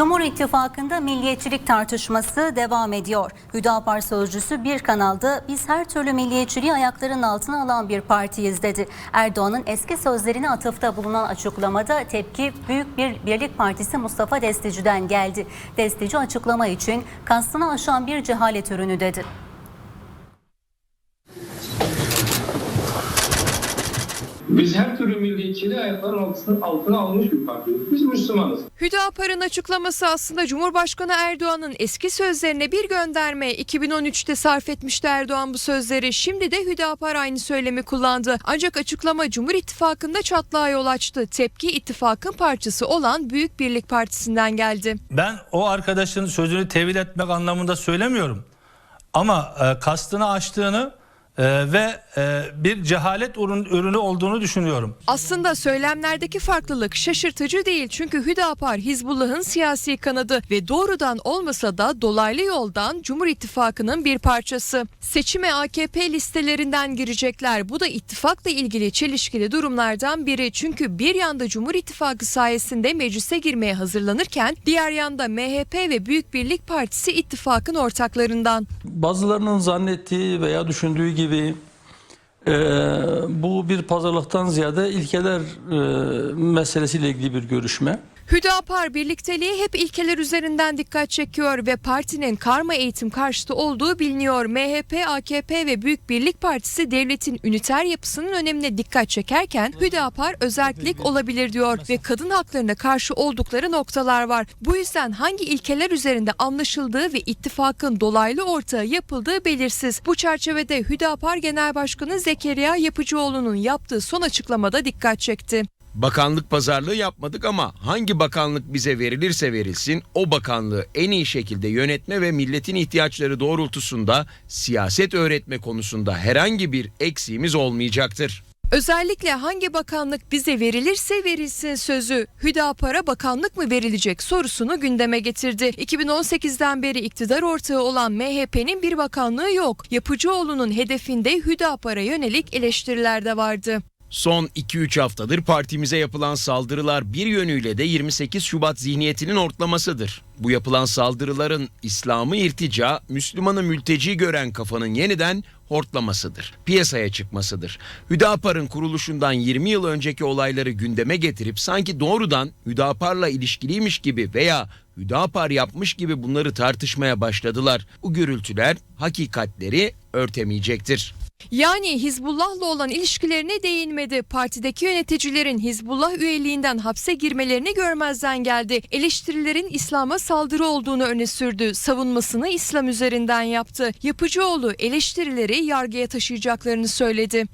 Cumhur İttifakı'nda milliyetçilik tartışması devam ediyor. Hüdapar sözcüsü bir kanalda biz her türlü milliyetçiliği ayaklarının altına alan bir partiyiz dedi. Erdoğan'ın eski sözlerine atıfta bulunan açıklamada tepki Büyük Bir Birlik Partisi Mustafa Destici'den geldi. Destici açıklama için kastını aşan bir cehalet ürünü dedi. Biz her türlü milliyetçiliği ayakların altına, altına almış bir partiyiz. Biz Müslümanız. Hüdapar'ın açıklaması aslında Cumhurbaşkanı Erdoğan'ın eski sözlerine bir gönderme. 2013'te sarf etmişti Erdoğan bu sözleri. Şimdi de Hüdapar aynı söylemi kullandı. Ancak açıklama Cumhur İttifakı'nda çatlağa yol açtı. Tepki ittifakın parçası olan Büyük Birlik Partisi'nden geldi. Ben o arkadaşın sözünü tevil etmek anlamında söylemiyorum. Ama e, kastını aştığını e, ve e, bir cehalet ürün, ürünü olduğunu düşünüyorum. Aslında söylemlerdeki farklılık şaşırtıcı değil çünkü Hüdapar Hizbullah'ın siyasi kanadı ve doğrudan olmasa da dolaylı yoldan Cumhur İttifakı'nın bir parçası. Seçime AKP listelerinden girecekler. Bu da ittifakla ilgili çelişkili durumlardan biri. Çünkü bir yanda Cumhur İttifakı sayesinde meclise girmeye hazırlanırken diğer yanda MHP ve Büyük Birlik Partisi ittifakın ortaklarından. Bazılarının zannettiği veya düşündüğü gibi e, bu bir pazarlıktan ziyade ilkeler e, meselesiyle ilgili bir görüşme. Hüdapar birlikteliği hep ilkeler üzerinden dikkat çekiyor ve partinin karma eğitim karşıtı olduğu biliniyor. MHP, AKP ve Büyük Birlik Partisi devletin üniter yapısının önemine dikkat çekerken Hüdapar özellik olabilir diyor ve kadın haklarına karşı oldukları noktalar var. Bu yüzden hangi ilkeler üzerinde anlaşıldığı ve ittifakın dolaylı ortağı yapıldığı belirsiz. Bu çerçevede Hüdapar Genel Başkanı Zekeriya Yapıcıoğlu'nun yaptığı son açıklamada dikkat çekti. Bakanlık pazarlığı yapmadık ama hangi bakanlık bize verilirse verilsin o bakanlığı en iyi şekilde yönetme ve milletin ihtiyaçları doğrultusunda siyaset öğretme konusunda herhangi bir eksiğimiz olmayacaktır. Özellikle hangi bakanlık bize verilirse verilsin sözü Hüdapar'a bakanlık mı verilecek sorusunu gündeme getirdi. 2018'den beri iktidar ortağı olan MHP'nin bir bakanlığı yok. Yapıcıoğlu'nun hedefinde Hüdapar'a yönelik eleştiriler de vardı. Son 2-3 haftadır partimize yapılan saldırılar bir yönüyle de 28 Şubat zihniyetinin ortlamasıdır. Bu yapılan saldırıların İslam'ı irtica, Müslümanı mülteci gören kafanın yeniden hortlamasıdır. Piyasaya çıkmasıdır. Hüdapar'ın kuruluşundan 20 yıl önceki olayları gündeme getirip sanki doğrudan Hüdapar'la ilişkiliymiş gibi veya Hüdapar yapmış gibi bunları tartışmaya başladılar. Bu gürültüler hakikatleri örtemeyecektir. Yani Hizbullah'la olan ilişkilerine değinmedi. Partideki yöneticilerin Hizbullah üyeliğinden hapse girmelerini görmezden geldi. Eleştirilerin İslam'a saldırı olduğunu öne sürdü. Savunmasını İslam üzerinden yaptı. Yapıcıoğlu eleştirileri yargıya taşıyacaklarını söyledi.